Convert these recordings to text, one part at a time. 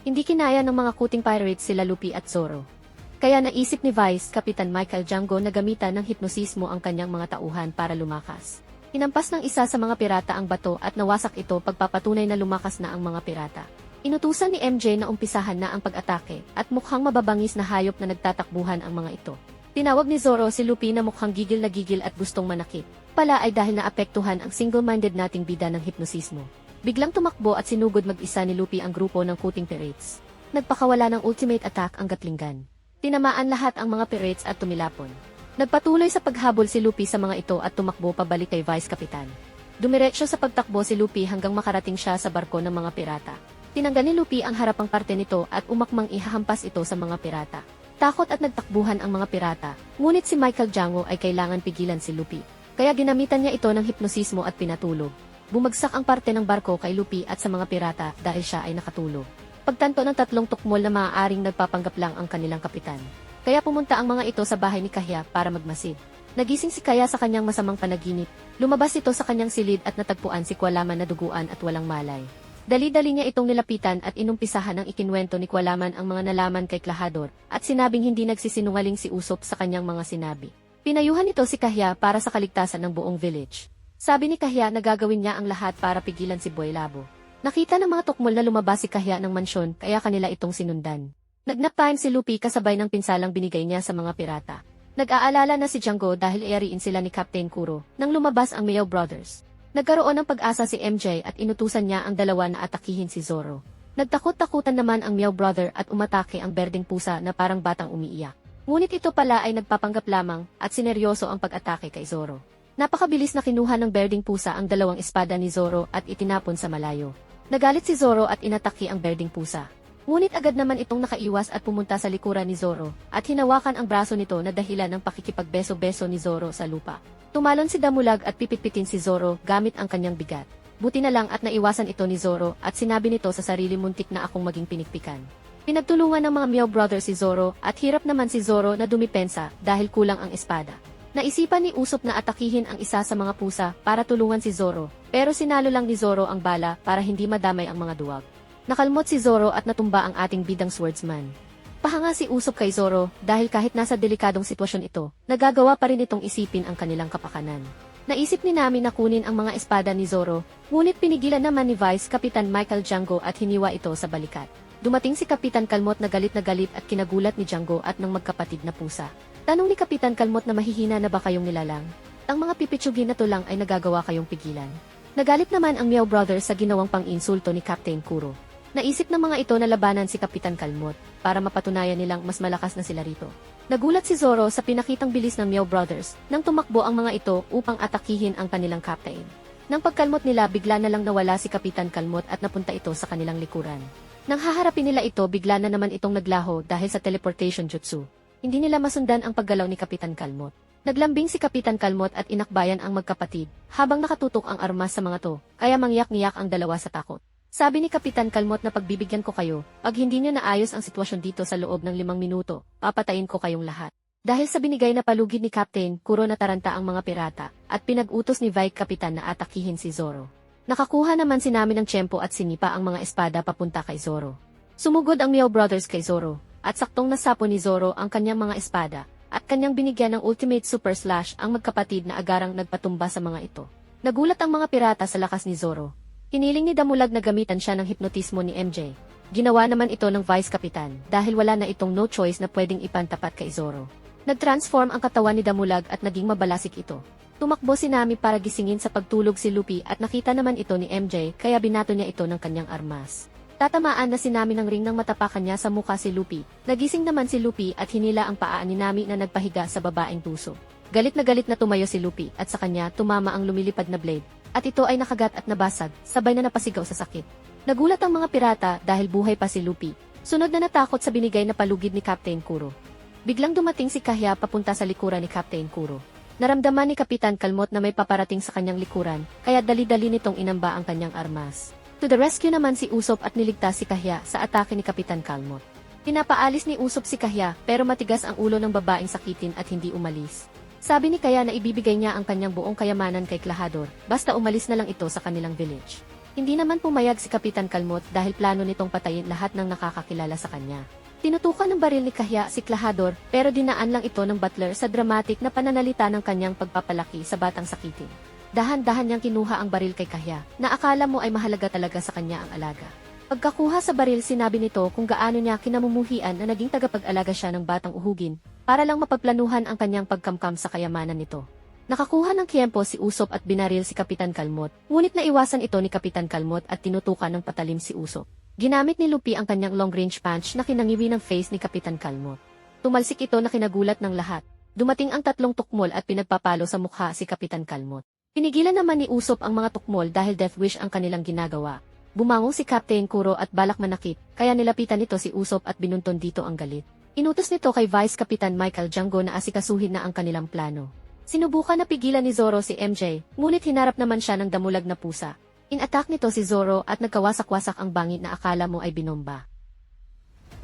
Hindi kinaya ng mga kuting pirates sila Luffy at Zoro. Kaya naisip ni Vice Kapitan Michael Django na gamitan ng hipnosismo ang kanyang mga tauhan para lumakas. Hinampas ng isa sa mga pirata ang bato at nawasak ito pagpapatunay na lumakas na ang mga pirata. Inutusan ni MJ na umpisahan na ang pag-atake at mukhang mababangis na hayop na nagtatakbuhan ang mga ito. Tinawag ni Zoro si Luffy na mukhang gigil na gigil at gustong manakit. Pala ay dahil naapektuhan ang single-minded nating bida ng hipnosismo. Biglang tumakbo at sinugod mag-isa ni Luffy ang grupo ng kuting pirates. Nagpakawala ng ultimate attack ang Gatlingan. Tinamaan lahat ang mga pirates at tumilapon. Nagpatuloy sa paghabol si Luffy sa mga ito at tumakbo pabalik kay Vice Kapitan. Dumiretso sa pagtakbo si Luffy hanggang makarating siya sa barko ng mga pirata. Tinanggal ni Luffy ang harapang parte nito at umakmang ihahampas ito sa mga pirata. Takot at nagtakbuhan ang mga pirata, ngunit si Michael Django ay kailangan pigilan si Luffy. Kaya ginamitan niya ito ng hipnosismo at pinatulog. Bumagsak ang parte ng barko kay Luffy at sa mga pirata dahil siya ay nakatulog. Pagtanto ng tatlong tukmol na maaaring nagpapanggap lang ang kanilang kapitan. Kaya pumunta ang mga ito sa bahay ni Kahya para magmasid. Nagising si Kaya sa kanyang masamang panaginip. Lumabas ito sa kanyang silid at natagpuan si Kualaman na duguan at walang malay. Dali-dali niya itong nilapitan at inumpisahan ng ikinwento ni Kualaman ang mga nalaman kay Klahador at sinabing hindi nagsisinungaling si Usop sa kanyang mga sinabi. Pinayuhan nito si Kahya para sa kaligtasan ng buong village. Sabi ni Kahya na gagawin niya ang lahat para pigilan si Boy Labo. Nakita ng mga tukmol na lumabas si Kahya ng mansyon kaya kanila itong sinundan. Nagnap time si Luffy kasabay ng pinsalang binigay niya sa mga pirata. Nag-aalala na si Django dahil iariin sila ni Captain Kuro nang lumabas ang Miao Brothers. Nagkaroon ng pag-asa si MJ at inutusan niya ang dalawa na atakihin si Zoro. Nagtakot-takutan naman ang Miao Brother at umatake ang berdeng pusa na parang batang umiiyak. Ngunit ito pala ay nagpapanggap lamang at sineryoso ang pag-atake kay Zoro. Napakabilis na kinuha ng berdeng pusa ang dalawang espada ni Zoro at itinapon sa malayo. Nagalit si Zoro at inataki ang berdeng pusa. Ngunit agad naman itong nakaiwas at pumunta sa likuran ni Zoro, at hinawakan ang braso nito na dahilan ng pakikipagbeso-beso ni Zoro sa lupa. Tumalon si Damulag at pipitpitin si Zoro gamit ang kanyang bigat. Buti na lang at naiwasan ito ni Zoro at sinabi nito sa sarili muntik na akong maging pinikpikan. Pinagtulungan ng mga Miao Brothers si Zoro at hirap naman si Zoro na dumipensa dahil kulang ang espada. Naisipan ni Usop na atakihin ang isa sa mga pusa para tulungan si Zoro, pero sinalo lang ni Zoro ang bala para hindi madamay ang mga duwag. Nakalmot si Zoro at natumba ang ating bidang swordsman. Pahanga si Usop kay Zoro dahil kahit nasa delikadong sitwasyon ito, nagagawa pa rin itong isipin ang kanilang kapakanan. Naisip ni Nami na kunin ang mga espada ni Zoro, ngunit pinigilan naman ni Vice Kapitan Michael Django at hiniwa ito sa balikat. Dumating si Kapitan Kalmot na galit na galit at kinagulat ni Django at ng magkapatid na pusa. Tanong ni Kapitan Kalmot na mahihina na ba kayong nilalang? Ang mga pipitsugin na to lang ay nagagawa kayong pigilan. Nagalit naman ang Miao Brothers sa ginawang pang-insulto ni Captain Kuro. Naisip ng mga ito na labanan si Kapitan Kalmot para mapatunayan nilang mas malakas na sila rito. Nagulat si Zoro sa pinakitang bilis ng Miao Brothers nang tumakbo ang mga ito upang atakihin ang kanilang captain. Nang pagkalmot nila bigla na lang nawala si Kapitan Kalmot at napunta ito sa kanilang likuran. Nang haharapin nila ito bigla na naman itong naglaho dahil sa teleportation jutsu. Hindi nila masundan ang paggalaw ni Kapitan Kalmot. Naglambing si Kapitan Kalmot at inakbayan ang magkapatid habang nakatutok ang armas sa mga to, kaya mangyak-ngiyak ang dalawa sa takot. Sabi ni Kapitan Kalmot na pagbibigyan ko kayo, pag hindi nyo naayos ang sitwasyon dito sa loob ng limang minuto, papatayin ko kayong lahat. Dahil sa binigay na palugid ni Captain, kuro na taranta ang mga pirata, at pinag-utos ni Vice Kapitan na atakihin si Zoro. Nakakuha naman si Nami ng tiyempo at sinipa ang mga espada papunta kay Zoro. Sumugod ang Miao Brothers kay Zoro, at saktong nasapo ni Zoro ang kanyang mga espada, at kanyang binigyan ng Ultimate Super Slash ang magkapatid na agarang nagpatumba sa mga ito. Nagulat ang mga pirata sa lakas ni Zoro, Hiniling ni Damulag na gamitan siya ng hipnotismo ni MJ. Ginawa naman ito ng Vice Kapitan dahil wala na itong no choice na pwedeng ipantapat kay Zoro. Nag-transform ang katawan ni Damulag at naging mabalasik ito. Tumakbo si Nami para gisingin sa pagtulog si Luffy at nakita naman ito ni MJ kaya binato niya ito ng kanyang armas. Tatamaan na si Nami ng ring ng matapakan niya sa muka si Luffy. Nagising naman si Luffy at hinila ang paa ni Nami na nagpahiga sa babaeng tuso. Galit na galit na tumayo si Luffy at sa kanya tumama ang lumilipad na blade at ito ay nakagat at nabasag, sabay na napasigaw sa sakit. Nagulat ang mga pirata dahil buhay pa si Luffy. Sunod na natakot sa binigay na palugid ni Captain Kuro. Biglang dumating si Kahya papunta sa likuran ni Captain Kuro. Naramdaman ni Kapitan Kalmot na may paparating sa kanyang likuran, kaya dali-dali nitong inamba ang kanyang armas. To the rescue naman si Usop at niligtas si Kahya sa atake ni Kapitan Kalmot. Pinapaalis ni Usop si Kahya pero matigas ang ulo ng babaeng sakitin at hindi umalis. Sabi ni Kaya na ibibigay niya ang kanyang buong kayamanan kay Klahador, basta umalis na lang ito sa kanilang village. Hindi naman pumayag si Kapitan Kalmot dahil plano nitong patayin lahat ng nakakakilala sa kanya. Tinutukan ng baril ni Kahya si Klahador pero dinaan lang ito ng butler sa dramatic na pananalita ng kanyang pagpapalaki sa batang sakitin. Dahan-dahan niyang kinuha ang baril kay Kahya na akala mo ay mahalaga talaga sa kanya ang alaga. Pagkakuha sa baril sinabi nito kung gaano niya kinamumuhian na naging tagapag-alaga siya ng batang uhugin para lang mapagplanuhan ang kanyang pagkamkam sa kayamanan nito. Nakakuha ng kiyempo si Usop at binaril si Kapitan Kalmot, ngunit naiwasan ito ni Kapitan Kalmot at tinutukan ng patalim si Usop. Ginamit ni Lupi ang kanyang long-range punch na kinangiwi ng face ni Kapitan Kalmot. Tumalsik ito na kinagulat ng lahat. Dumating ang tatlong tukmol at pinagpapalo sa mukha si Kapitan Kalmot. Pinigilan naman ni Usop ang mga tukmol dahil death wish ang kanilang ginagawa. Bumangon si Captain Kuro at balak manakit, kaya nilapitan nito si Usop at binunton dito ang galit. Inutos nito kay Vice Kapitan Michael Django na asikasuhin na ang kanilang plano. Sinubukan na pigilan ni Zoro si MJ, ngunit hinarap naman siya ng damulag na pusa. In-attack nito si Zoro at nagkawasak-wasak ang bangit na akala mo ay binomba.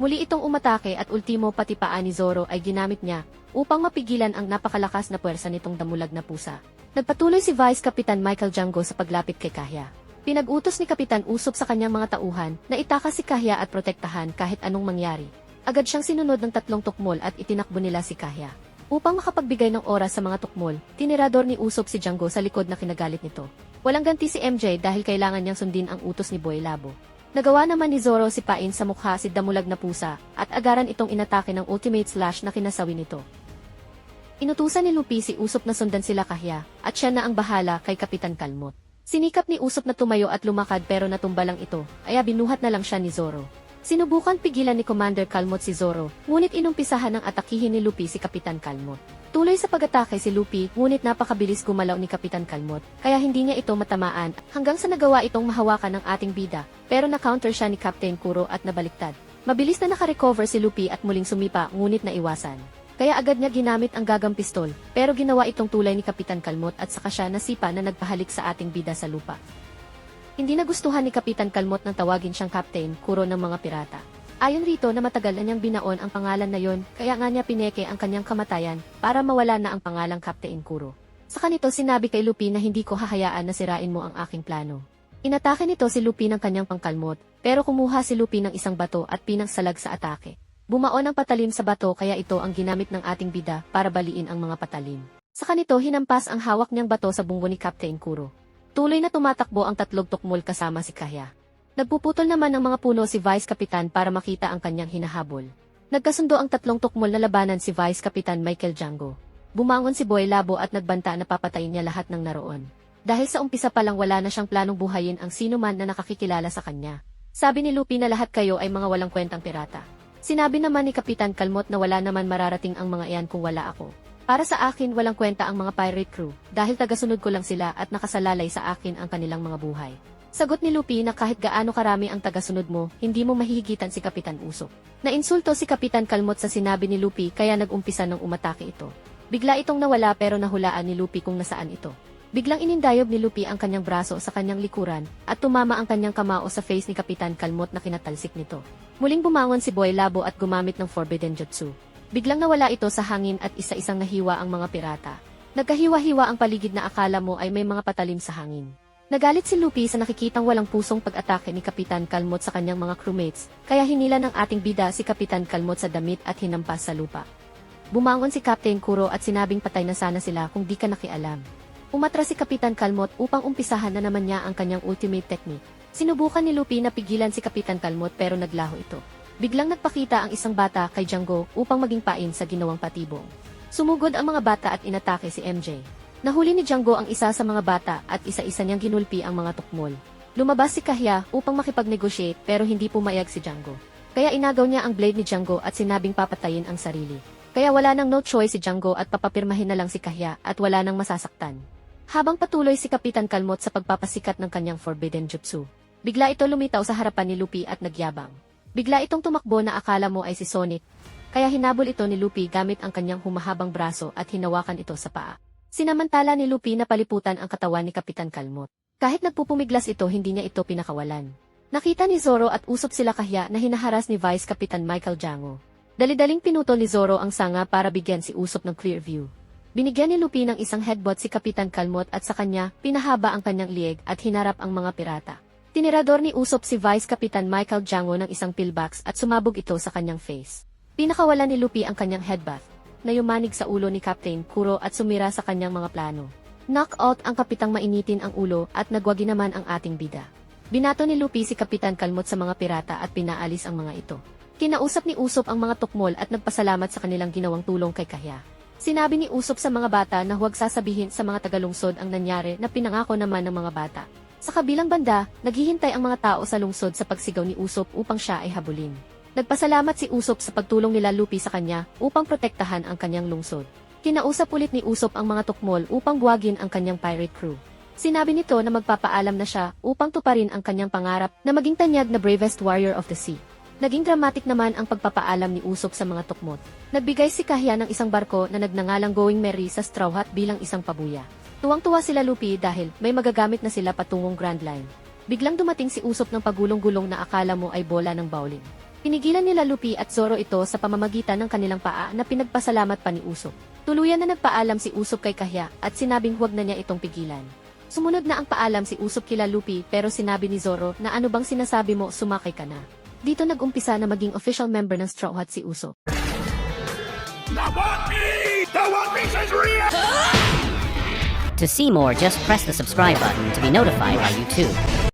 Muli itong umatake at ultimo pati paa ni Zoro ay ginamit niya upang mapigilan ang napakalakas na puwersa nitong damulag na pusa. Nagpatuloy si Vice Kapitan Michael Django sa paglapit kay Kahya. Pinag-utos ni Kapitan Usop sa kanyang mga tauhan na itakas si Kahya at protektahan kahit anong mangyari. Agad siyang sinunod ng tatlong tukmol at itinakbo nila si Kahya. Upang makapagbigay ng oras sa mga tukmol, tinirador ni Usop si Django sa likod na kinagalit nito. Walang ganti si MJ dahil kailangan niyang sundin ang utos ni Boy Labo. Nagawa naman ni Zoro si Pain sa mukha si Damulag na pusa at agaran itong inatake ng ultimate slash na kinasawi nito. Inutusan ni Lupi si Usop na sundan sila kahya at siya na ang bahala kay Kapitan Kalmot. Sinikap ni Usop na tumayo at lumakad pero natumba lang ito, kaya binuhat na lang siya ni Zoro. Sinubukan pigilan ni Commander Kalmot si Zoro, ngunit inumpisahan ng atakihin ni Lupi si Kapitan Kalmot. Tuloy sa pag-atake si Lupi, ngunit napakabilis gumalaw ni Kapitan Kalmot, kaya hindi niya ito matamaan, hanggang sa nagawa itong mahawakan ng ating bida, pero na-counter siya ni Captain Kuro at nabaliktad. Mabilis na nakarecover si Lupi at muling sumipa ngunit naiwasan. Kaya agad niya ginamit ang gagang pistol, pero ginawa itong tulay ni Kapitan Kalmot at saka siya nasipa na nagpahalik sa ating bida sa lupa. Hindi nagustuhan ni Kapitan Kalmot nang tawagin siyang Captain Kuro ng mga pirata. Ayon rito na matagal na niyang binaon ang pangalan na yon, kaya nga niya pineke ang kanyang kamatayan para mawala na ang pangalang Captain Kuro. Sa kanito sinabi kay Lupi na hindi ko hahayaan na sirain mo ang aking plano. Inatake nito si Lupi ng kanyang pangkalmot, pero kumuha si Lupi ng isang bato at pinangsalag sa atake. Bumaon ang patalim sa bato kaya ito ang ginamit ng ating bida para baliin ang mga patalim. Sa kanito hinampas ang hawak niyang bato sa bunggo ni Captain Kuro. Tuloy na tumatakbo ang tatlong tukmol kasama si Kahya. Nagpuputol naman ng mga puno si Vice Kapitan para makita ang kanyang hinahabol. Nagkasundo ang tatlong tukmol na labanan si Vice Kapitan Michael Django. Bumangon si Boy Labo at nagbanta na papatayin niya lahat ng naroon. Dahil sa umpisa pa lang wala na siyang planong buhayin ang sino man na nakakikilala sa kanya. Sabi ni Lupi na lahat kayo ay mga walang kwentang pirata. Sinabi naman ni Kapitan Kalmot na wala naman mararating ang mga iyan kung wala ako. Para sa akin walang kwenta ang mga pirate crew dahil tagasunod ko lang sila at nakasalalay sa akin ang kanilang mga buhay. Sagot ni Lupi na kahit gaano karami ang tagasunod mo, hindi mo mahihigitan si Kapitan Usok. Nainsulto si Kapitan Kalmot sa sinabi ni Lupi kaya nagumpisa ng umatake ito. Bigla itong nawala pero nahulaan ni Lupi kung nasaan ito. Biglang inindayob ni Lupi ang kanyang braso sa kanyang likuran at tumama ang kanyang kamao sa face ni Kapitan Kalmot na kinatalsik nito. Muling bumangon si Boy Labo at gumamit ng Forbidden Jutsu. Biglang nawala ito sa hangin at isa-isang nahiwa ang mga pirata. Nagkahiwa-hiwa ang paligid na akala mo ay may mga patalim sa hangin. Nagalit si Lupi sa nakikitang walang pusong pag-atake ni Kapitan Kalmot sa kanyang mga crewmates, kaya hinila ng ating bida si Kapitan Kalmot sa damit at hinampas sa lupa. Bumangon si Captain Kuro at sinabing patay na sana sila kung di ka nakialam. Umatras si Kapitan Kalmot upang umpisahan na naman niya ang kanyang ultimate technique. Sinubukan ni Lupi na pigilan si Kapitan Kalmot pero naglaho ito. Biglang nagpakita ang isang bata kay Django upang maging pain sa ginawang patibong. Sumugod ang mga bata at inatake si MJ. Nahuli ni Django ang isa sa mga bata at isa-isa niyang ginulpi ang mga tukmol. Lumabas si Kahya upang makipag-negotiate pero hindi pumayag si Django. Kaya inagaw niya ang blade ni Django at sinabing papatayin ang sarili. Kaya wala nang no choice si Django at papapirmahin na lang si Kahya at wala nang masasaktan. Habang patuloy si Kapitan Kalmot sa pagpapasikat ng kanyang Forbidden Jutsu, bigla ito lumitaw sa harapan ni Lupi at nagyabang. Bigla itong tumakbo na akala mo ay si Sonic, kaya hinabol ito ni Lupi gamit ang kanyang humahabang braso at hinawakan ito sa paa. Sinamantala ni Lupi na paliputan ang katawan ni Kapitan Kalmot. Kahit nagpupumiglas ito hindi niya ito pinakawalan. Nakita ni Zoro at usop sila kahya na hinaharas ni Vice Kapitan Michael Jango. Dalidaling pinutol ni Zoro ang sanga para bigyan si Usop ng clear view. Binigyan ni Lupi ng isang headbutt si Kapitan Kalmot at sa kanya, pinahaba ang kanyang lieg at hinarap ang mga pirata. Tinirador ni Usop si Vice Kapitan Michael Django ng isang pillbox at sumabog ito sa kanyang face. Pinakawala ni Lupi ang kanyang headbath, na yumanig sa ulo ni Captain Kuro at sumira sa kanyang mga plano. Knockout ang kapitang mainitin ang ulo at nagwagi naman ang ating bida. Binato ni Lupi si Kapitan Kalmot sa mga pirata at pinaalis ang mga ito. Kinausap ni Usop ang mga tukmol at nagpasalamat sa kanilang ginawang tulong kay Kahya. Sinabi ni Usop sa mga bata na huwag sasabihin sa mga tagalungsod ang nangyari na pinangako naman ng mga bata. Sa kabilang banda, naghihintay ang mga tao sa lungsod sa pagsigaw ni Usop upang siya ay habulin. Nagpasalamat si Usop sa pagtulong nila Lupi sa kanya upang protektahan ang kanyang lungsod. Kinausap ulit ni Usop ang mga tukmol upang buwagin ang kanyang pirate crew. Sinabi nito na magpapaalam na siya upang tuparin ang kanyang pangarap na maging tanyag na bravest warrior of the sea. Naging dramatic naman ang pagpapaalam ni Usop sa mga tukmot. Nagbigay si Kahya ng isang barko na nagnangalang Going Merry sa Straw Hat bilang isang pabuya. Tuwang-tuwa sila Lupi dahil may magagamit na sila patungong Grand Line. Biglang dumating si Usop ng pagulong-gulong na akala mo ay bola ng bowling. Pinigilan nila Lupi at Zoro ito sa pamamagitan ng kanilang paa na pinagpasalamat pa ni Usop. Tuluyan na nagpaalam si Usop kay Kahya at sinabing huwag na niya itong pigilan. Sumunod na ang paalam si Usop kila Lupi pero sinabi ni Zoro na ano bang sinasabi mo sumakay ka na. Dito nag-umpisa na maging official member ng Straw Hat si Usop. The One Piece! The One Piece is real! To see more, just press the subscribe button to be notified by YouTube.